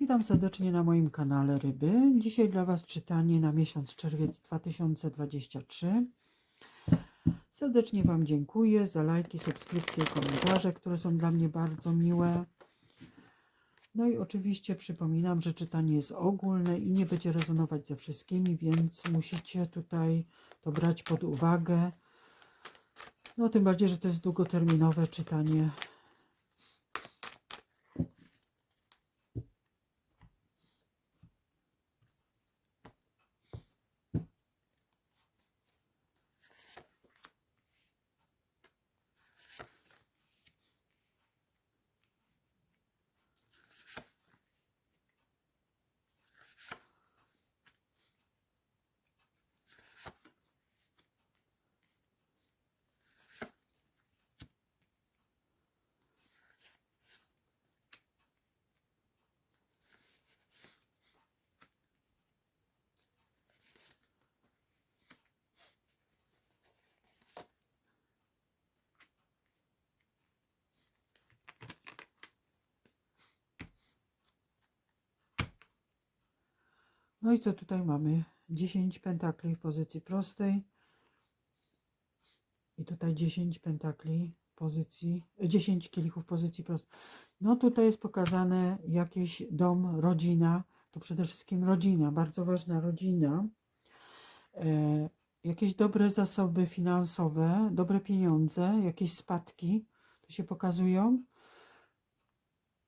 Witam serdecznie na moim kanale Ryby. Dzisiaj dla Was czytanie na miesiąc czerwiec 2023. Serdecznie Wam dziękuję za lajki, subskrypcje i komentarze, które są dla mnie bardzo miłe. No i oczywiście przypominam, że czytanie jest ogólne i nie będzie rezonować ze wszystkimi, więc musicie tutaj to brać pod uwagę. No tym bardziej, że to jest długoterminowe czytanie No i co tutaj mamy? 10 pentakli w pozycji prostej. I tutaj 10 pentakli pozycji, 10 kielichów w pozycji prostej. No tutaj jest pokazane jakiś dom, rodzina. To przede wszystkim rodzina, bardzo ważna rodzina. E, jakieś dobre zasoby finansowe, dobre pieniądze, jakieś spadki, to się pokazują.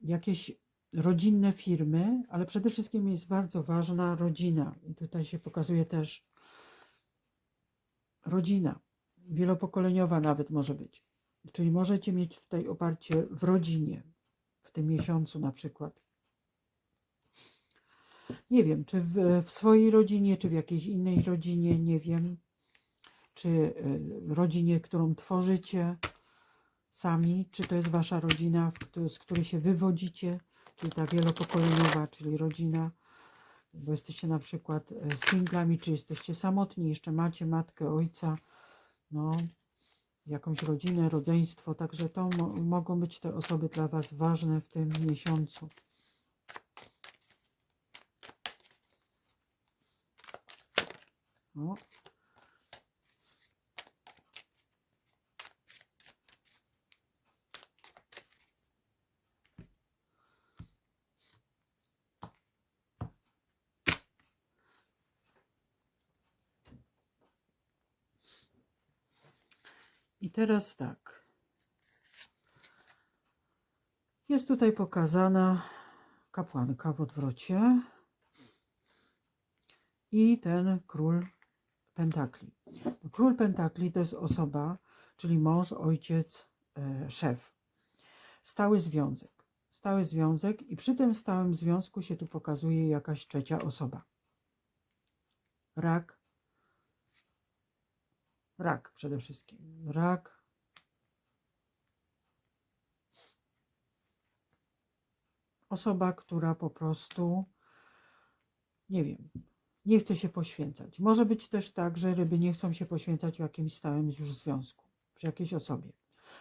Jakieś rodzinne firmy, ale przede wszystkim jest bardzo ważna rodzina. I tutaj się pokazuje też rodzina, wielopokoleniowa nawet może być. Czyli możecie mieć tutaj oparcie w rodzinie, w tym miesiącu na przykład. Nie wiem, czy w, w swojej rodzinie, czy w jakiejś innej rodzinie, nie wiem, czy y, rodzinie, którą tworzycie sami, czy to jest wasza rodzina, z której się wywodzicie, czyli ta wielopokoleniowa, czyli rodzina, bo jesteście na przykład e, singlami, czy jesteście samotni, jeszcze macie matkę, ojca, no, jakąś rodzinę, rodzeństwo, także to mo mogą być te osoby dla Was ważne w tym miesiącu. I teraz tak. Jest tutaj pokazana kapłanka w odwrocie i ten król pentakli. No, Król pentakli to jest osoba, czyli mąż, ojciec, e, szef. Stały związek. Stały związek i przy tym stałym związku się tu pokazuje jakaś trzecia osoba. Rak, Rak przede wszystkim. Rak. Osoba, która po prostu, nie wiem, nie chce się poświęcać. Może być też tak, że ryby nie chcą się poświęcać w jakimś stałym już związku, przy jakiejś osobie.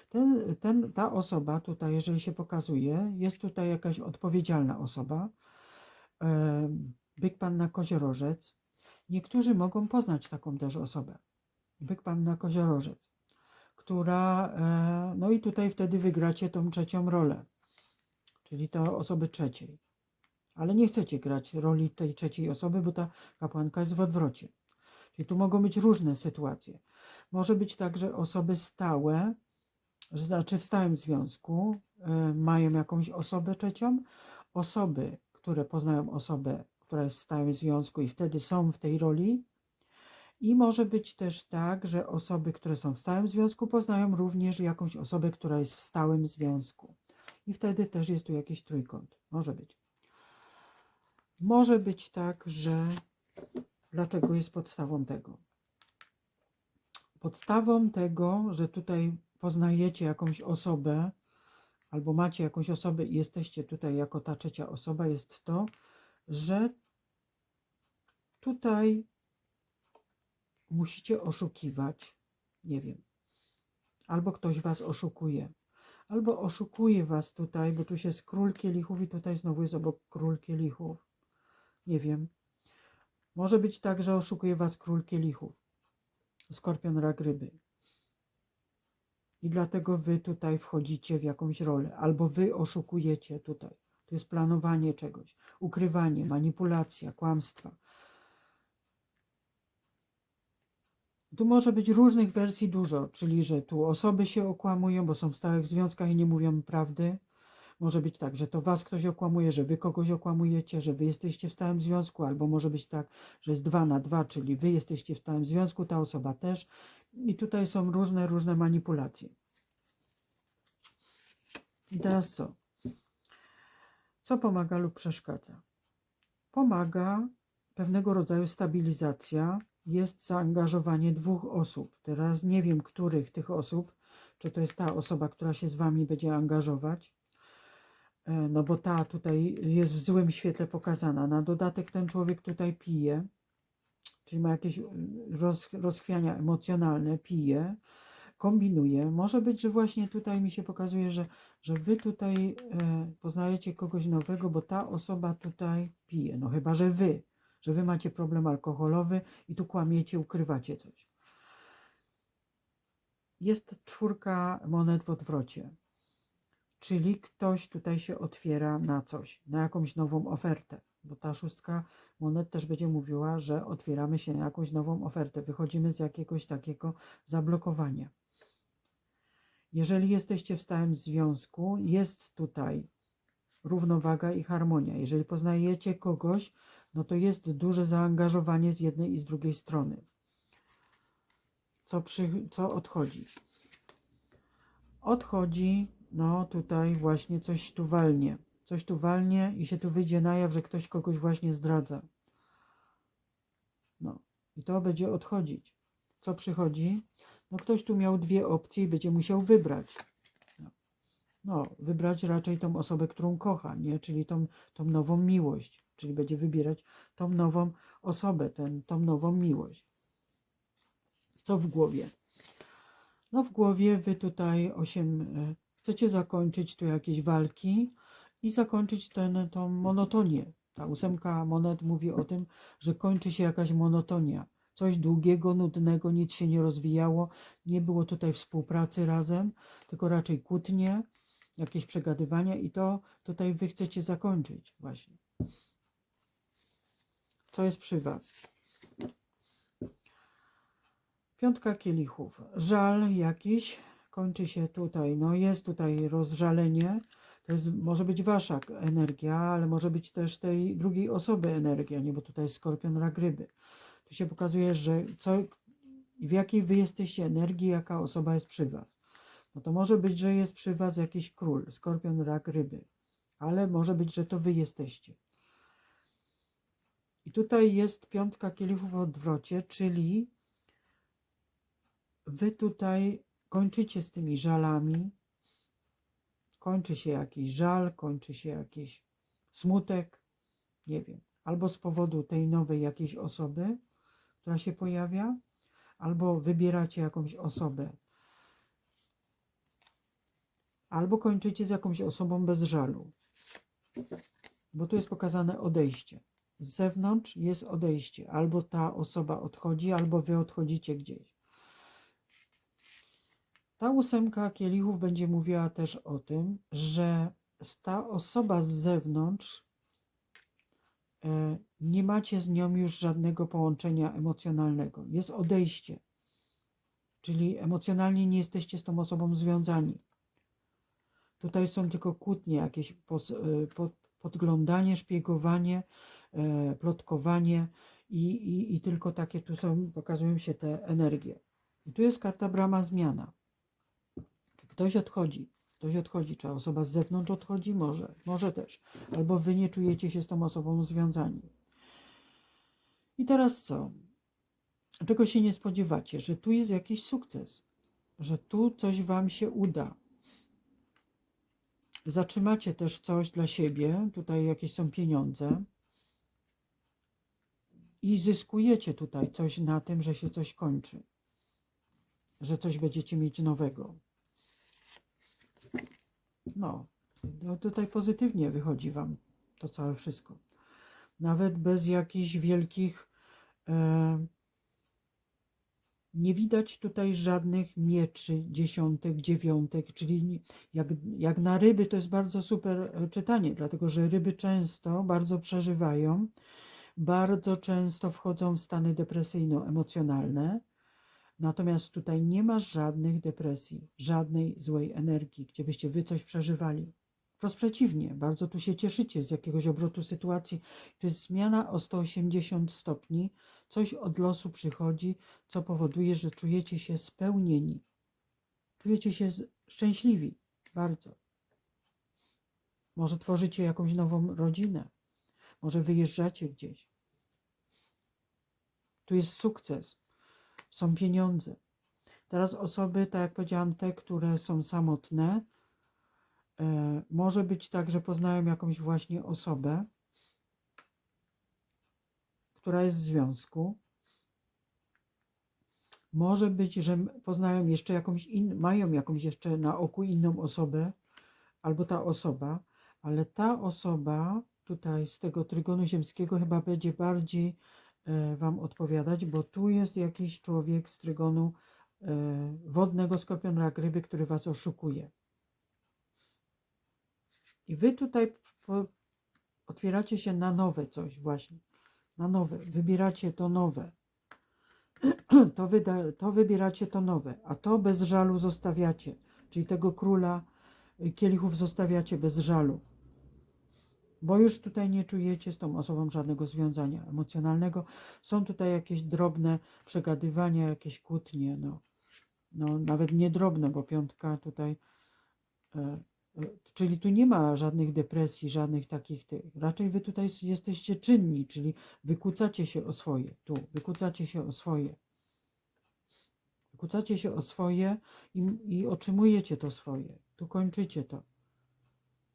Ten, ten, ta osoba tutaj, jeżeli się pokazuje, jest tutaj jakaś odpowiedzialna osoba. Byk pan na koziorożec. Niektórzy mogą poznać taką też osobę byk panna koziorożec, która, e, no i tutaj wtedy wygracie tą trzecią rolę, czyli to osoby trzeciej. Ale nie chcecie grać roli tej trzeciej osoby, bo ta kapłanka jest w odwrocie. Czyli tu mogą być różne sytuacje. Może być tak, że osoby stałe, znaczy w stałym związku, e, mają jakąś osobę trzecią. Osoby, które poznają osobę, która jest w stałym związku i wtedy są w tej roli, i może być też tak, że osoby, które są w stałym związku, poznają również jakąś osobę, która jest w stałym związku. I wtedy też jest tu jakiś trójkąt. Może być. Może być tak, że dlaczego jest podstawą tego? Podstawą tego, że tutaj poznajecie jakąś osobę, albo macie jakąś osobę i jesteście tutaj jako ta trzecia osoba, jest to, że tutaj musicie oszukiwać, nie wiem, albo ktoś was oszukuje, albo oszukuje was tutaj, bo tu się jest król kielichów i tutaj znowu jest obok król kielichów. Nie wiem. Może być tak, że oszukuje was król kielichów. Skorpion, rak, ryby. I dlatego wy tutaj wchodzicie w jakąś rolę, albo wy oszukujecie tutaj. To jest planowanie czegoś, ukrywanie, manipulacja, kłamstwa. Tu może być różnych wersji dużo, czyli że tu osoby się okłamują, bo są w stałych związkach i nie mówią prawdy. Może być tak, że to was ktoś okłamuje, że wy kogoś okłamujecie, że wy jesteście w stałym związku, albo może być tak, że jest dwa na dwa, czyli wy jesteście w stałym związku, ta osoba też. I tutaj są różne, różne manipulacje. I teraz co? Co pomaga lub przeszkadza? Pomaga pewnego rodzaju stabilizacja, jest zaangażowanie dwóch osób. Teraz nie wiem, których tych osób, czy to jest ta osoba, która się z wami będzie angażować, e, no bo ta tutaj jest w złym świetle pokazana. Na dodatek ten człowiek tutaj pije, czyli ma jakieś roz, rozchwiania emocjonalne, pije, kombinuje. Może być, że właśnie tutaj mi się pokazuje, że, że wy tutaj e, poznajecie kogoś nowego, bo ta osoba tutaj pije. No chyba, że wy, że wy macie problem alkoholowy i tu kłamiecie, ukrywacie coś. Jest czwórka monet w odwrocie, czyli ktoś tutaj się otwiera na coś, na jakąś nową ofertę, bo ta szóstka monet też będzie mówiła, że otwieramy się na jakąś nową ofertę, wychodzimy z jakiegoś takiego zablokowania. Jeżeli jesteście w stałym związku, jest tutaj równowaga i harmonia. Jeżeli poznajecie kogoś, no to jest duże zaangażowanie z jednej i z drugiej strony. Co, przy, co odchodzi? Odchodzi, no tutaj właśnie coś tu walnie. Coś tu walnie i się tu wyjdzie na jaw, że ktoś kogoś właśnie zdradza. No i to będzie odchodzić. Co przychodzi? No ktoś tu miał dwie opcje i będzie musiał wybrać. No, no wybrać raczej tą osobę, którą kocha, nie? Czyli tą, tą nową miłość. Czyli będzie wybierać tą nową osobę, ten, tą nową miłość. Co w głowie? No w głowie wy tutaj osiem e, chcecie zakończyć tu jakieś walki i zakończyć ten, tą monotonię. Ta ósemka monet mówi o tym, że kończy się jakaś monotonia coś długiego, nudnego, nic się nie rozwijało, nie było tutaj współpracy razem, tylko raczej kłótnie, jakieś przegadywania i to tutaj wy chcecie zakończyć właśnie. Co jest przy was? Piątka kielichów. Żal jakiś kończy się tutaj. No jest tutaj rozżalenie. To jest, może być wasza energia, ale może być też tej drugiej osoby energia, nie? Bo tutaj jest skorpion, rak, ryby. Tu się pokazuje, że co, w jakiej wy jesteście energii, jaka osoba jest przy was. No to może być, że jest przy was jakiś król, skorpion, rak, ryby. Ale może być, że to wy jesteście. I tutaj jest piątka kielichów w odwrocie, czyli wy tutaj kończycie z tymi żalami. Kończy się jakiś żal, kończy się jakiś smutek, nie wiem, albo z powodu tej nowej jakiejś osoby, która się pojawia, albo wybieracie jakąś osobę, albo kończycie z jakąś osobą bez żalu, bo tu jest pokazane odejście. Z zewnątrz jest odejście, albo ta osoba odchodzi, albo wy odchodzicie gdzieś. Ta ósemka kielichów będzie mówiła też o tym, że ta osoba z zewnątrz E, nie macie z nią już żadnego połączenia emocjonalnego. Jest odejście, czyli emocjonalnie nie jesteście z tą osobą związani. Tutaj są tylko kłótnie, jakieś e, podglądanie, szpiegowanie, plotkowanie i, i, i tylko takie tu są, pokazują się te energie. I tu jest karta brama zmiana. Ktoś odchodzi. Ktoś odchodzi, czy osoba z zewnątrz odchodzi? Może, może też. Albo wy nie czujecie się z tą osobą związani. I teraz co? Czego się nie spodziewacie? Że tu jest jakiś sukces, że tu coś wam się uda. Zatrzymacie też coś dla siebie, tutaj jakieś są pieniądze i zyskujecie tutaj coś na tym, że się coś kończy, że coś będziecie mieć nowego. No, no tutaj pozytywnie wychodzi Wam to całe wszystko. Nawet bez jakichś wielkich. E, nie widać tutaj żadnych mieczy, dziesiątek, dziewiątek, czyli jak, jak na ryby to jest bardzo super czytanie, dlatego że ryby często bardzo przeżywają, bardzo często wchodzą w stany depresyjno-emocjonalne. Natomiast tutaj nie ma żadnych depresji, żadnej złej energii, gdzie byście wy coś przeżywali. Wprost przeciwnie, bardzo tu się cieszycie z jakiegoś obrotu sytuacji. To jest zmiana o 180 stopni, coś od losu przychodzi, co powoduje, że czujecie się spełnieni. Czujecie się szczęśliwi, bardzo. Może tworzycie jakąś nową rodzinę, może wyjeżdżacie gdzieś. Tu jest sukces, są pieniądze. Teraz osoby, tak jak powiedziałam, te, które są samotne, e, może być tak, że poznają jakąś właśnie osobę, która jest w związku. Może być, że poznają jeszcze jakąś in, mają jakąś jeszcze na oku inną osobę, albo ta osoba, ale ta osoba tutaj z tego trygonu ziemskiego chyba będzie bardziej Wam odpowiadać, bo tu jest jakiś człowiek z trygonu e, wodnego skorpion rak ryby, który Was oszukuje. I Wy tutaj otwieracie się na nowe coś właśnie, na nowe, wybieracie to nowe. To, to wybieracie to nowe, a to bez żalu zostawiacie, czyli tego króla y, kielichów zostawiacie bez żalu. Bo już tutaj nie czujecie z tą osobą żadnego związania emocjonalnego. Są tutaj jakieś drobne przegadywania, jakieś kłótnie, no, no nawet nie drobne, bo piątka tutaj, e, e, czyli tu nie ma żadnych depresji, żadnych takich. Raczej wy tutaj jesteście czynni, czyli wykłócacie się o swoje, tu, wykłócacie się o swoje. Wykłócacie się o swoje i, i otrzymujecie to swoje. Tu kończycie to.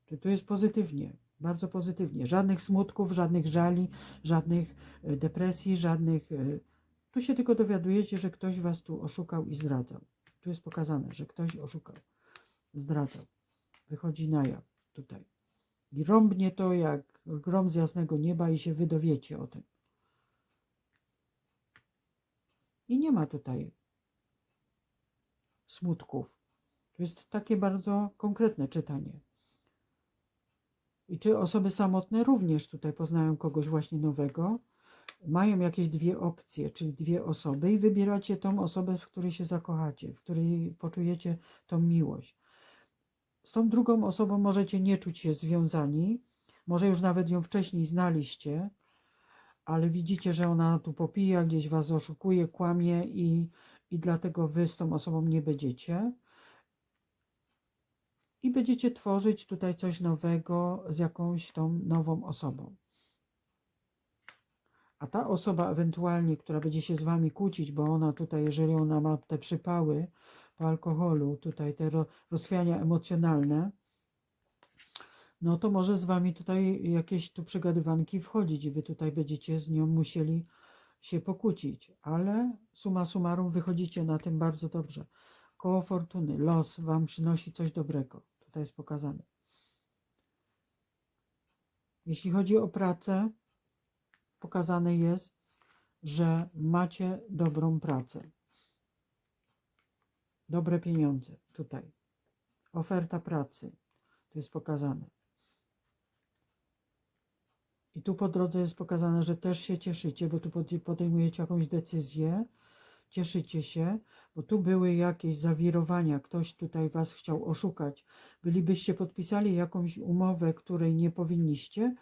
Czy tu jest pozytywnie? Bardzo pozytywnie. Żadnych smutków, żadnych żali, żadnych e, depresji, żadnych. e, Tu się tylko dowiadujecie, że ktoś was tu oszukał i zdradzał. Tu jest pokazane, że ktoś oszukał, zdradzał. Wychodzi na jaw tutaj. I rąbnie to jak grom z jasnego nieba i się wydowiecie o tym. I nie ma tutaj smutków. To jest takie bardzo konkretne czytanie. I czy osoby samotne również tutaj poznają kogoś właśnie nowego? Mają jakieś dwie opcje, czyli dwie osoby, i wybieracie tą osobę, w której się zakochacie, w której poczujecie tą miłość. Z tą drugą osobą możecie nie czuć się związani, może już nawet ją wcześniej znaliście, ale widzicie, że ona tu popija, gdzieś was oszukuje, kłamie i, i dlatego wy z tą osobą nie będziecie. I będziecie tworzyć tutaj coś nowego z jakąś tą nową osobą. A ta osoba ewentualnie, która będzie się z wami kłócić, bo ona tutaj, jeżeli ona ma te przypały po alkoholu, tutaj te ro- rozchwiania emocjonalne, no to może z wami tutaj jakieś tu przegadywanki wchodzić i wy tutaj będziecie z nią musieli się pokłócić, ale suma summarum wychodzicie na tym bardzo dobrze. Koło fortuny, los wam przynosi coś dobrego. Tutaj jest pokazane. Jeśli chodzi o pracę, pokazane jest, że macie dobrą pracę. Dobre pieniądze tutaj. Oferta pracy. Tu jest pokazane. I tu po drodze jest pokazane, że też się cieszycie, bo tu pod- podejmujecie jakąś decyzję. Cieszycie się, bo tu były jakieś zawirowania. Ktoś tutaj was chciał oszukać. Bylibyście podpisali jakąś umowę, której nie powinniście.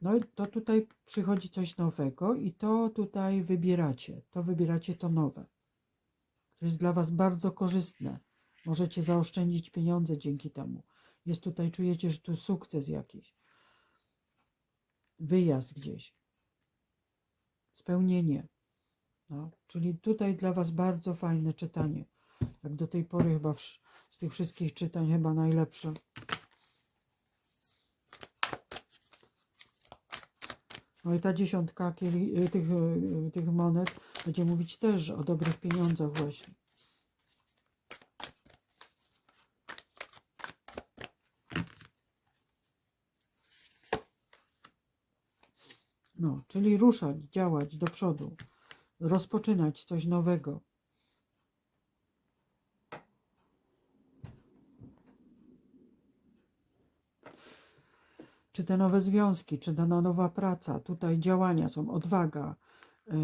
No i to tutaj przychodzi coś nowego i to tutaj wybieracie. To wybieracie to nowe. To jest dla was bardzo korzystne. Możecie zaoszczędzić pieniądze dzięki temu. Jest tutaj, czujecie, że tu sukces jakiś. Wyjazd gdzieś. Spełnienie. No, czyli tutaj dla Was bardzo fajne czytanie. Jak do tej pory chyba z tych wszystkich czytań chyba najlepsze. No i ta dziesiątka y, tych, y, y, tych monet będzie mówić też o dobrych pieniądzach właśnie. No, czyli ruszać, działać do przodu rozpoczynać coś nowego. Czy te nowe związki, czy ta nowa praca, tutaj działania są, odwaga, e,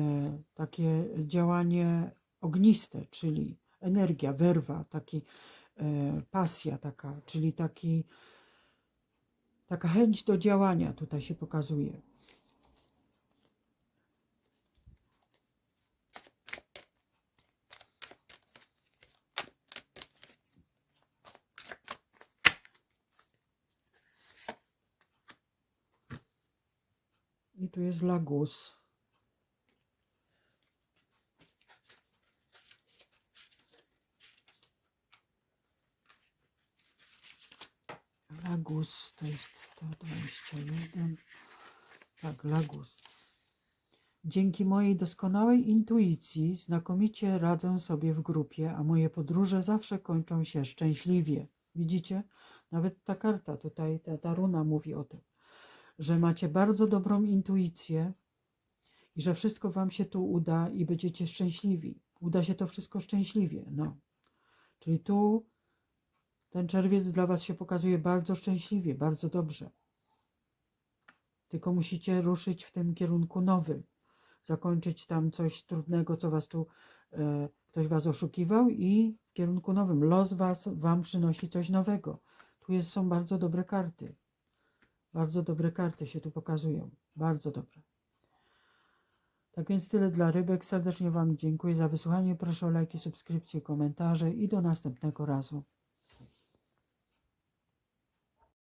takie działanie ogniste, czyli energia, werwa, taki e, pasja taka, czyli taki, taka chęć do działania tutaj się pokazuje. Tu jest lagus. Lagus to jest 121. Tak, lagus. Dzięki mojej doskonałej intuicji znakomicie radzę sobie w grupie, a moje podróże zawsze kończą się szczęśliwie. Widzicie? Nawet ta karta tutaj, ta, ta runa mówi o tym, że macie bardzo dobrą intuicję i że wszystko wam się tu uda i będziecie szczęśliwi. Uda się to wszystko szczęśliwie. No. Czyli tu ten czerwiec dla was się pokazuje bardzo szczęśliwie, bardzo dobrze. Tylko musicie ruszyć w tym kierunku nowym. Zakończyć tam coś trudnego, co was tu e, ktoś was oszukiwał i w kierunku nowym. Los was wam przynosi coś nowego. Tu jest, są bardzo dobre karty. Bardzo dobre karty się tu pokazują. Bardzo dobre. Tak więc tyle dla rybek. Serdecznie Wam dziękuję za wysłuchanie. Proszę o lajki, subskrypcje, komentarze i do następnego razu.